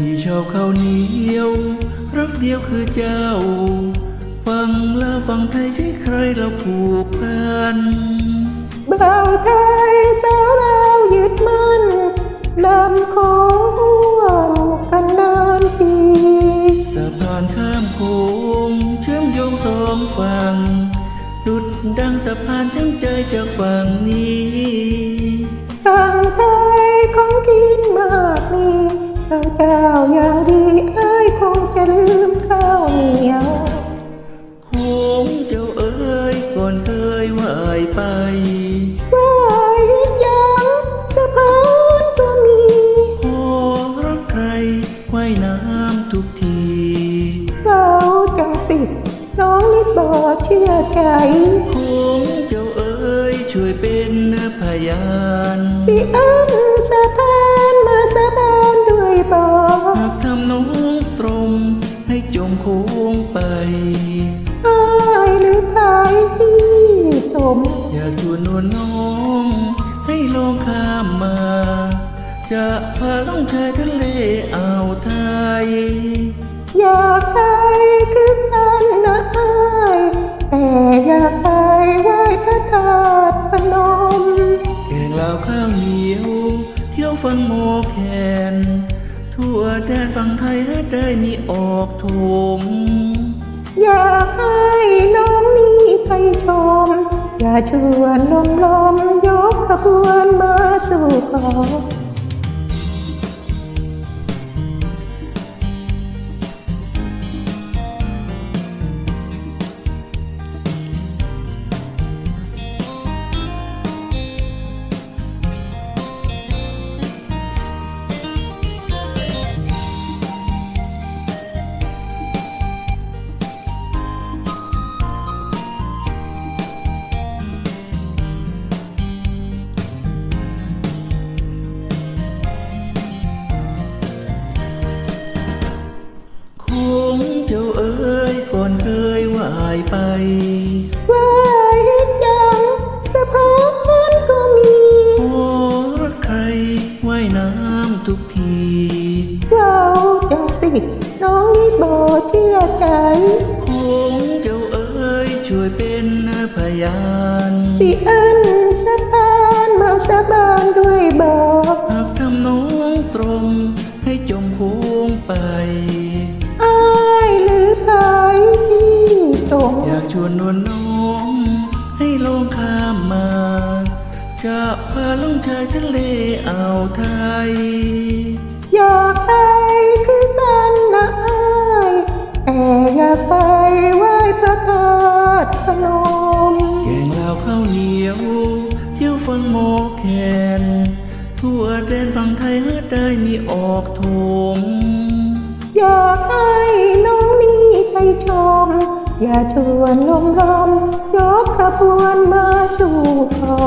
พี่ชอบข้าวเหนียวรักเดียวคือเจ้า ฟังแล้วฟังไทยใช่ใครเราผูกพันบ่าวไทยสาวเราวยึดมั่นลำของห่วงกันนานปีสะพานข้ามโขงเชื่อมโยงสองฝั่งดุดดังสะพานจังใจจากฝั่งนี้ ข้าวเจ้าอย่างดีเอ้ยคงจะลืมข้าวเหนียวโขงเจ้าเอ๋ยก่อนเคยว่ายไปว่ายังสะพานก็มีพอรักใครว่ายน้ำทุกทีเราจังสิน้องนิดบ่เชื่อใจโขงเจ้าเอ๋ยช่วยเป็นพยานสิอันสะพานมาสะพานด้วยบ่หากทำน้องตรง ให้จมโค้งไปอายหรือภายที่สม อยากชวนนวลน้อง ให้ลองข้ามมา จะพาล่องชายทะเลอ่าวไทย อยากไปคือกันนะอายแต่อยากไปไหว้พระธาตุพนมแกงลาวข้าวเหนียว เที่ยวฟังโมแคน ทั่วแดนฝั่งไทยให้ได้มีออกโถมอยากให้น้องนี้ไปชม อย่าชวนลมลมยกขบวนมาสู่ขอ สิน้องนี้บ่เชื่อใจคงเจ้าเอ๋ยช่วยเป็นพยานสิอันสะพานมาสาบานด้วยบอกหากทำน้องตรงให้จมโค้งไปอายหรือใครที่ตรงอยากชวนนวลน้องให้ลองข้ามมาจะพาล่องชายทะเลอ่าวไทยอยาก แกงลาวข้าวเหนียวเที่ยวฟังหมอแคนทั่วแดนฝั่งไทยหาได้มีออกโถมอยากให้น้องนี้ไปชม อย่าชวนลมลมยกขบวนมาสู่ขอ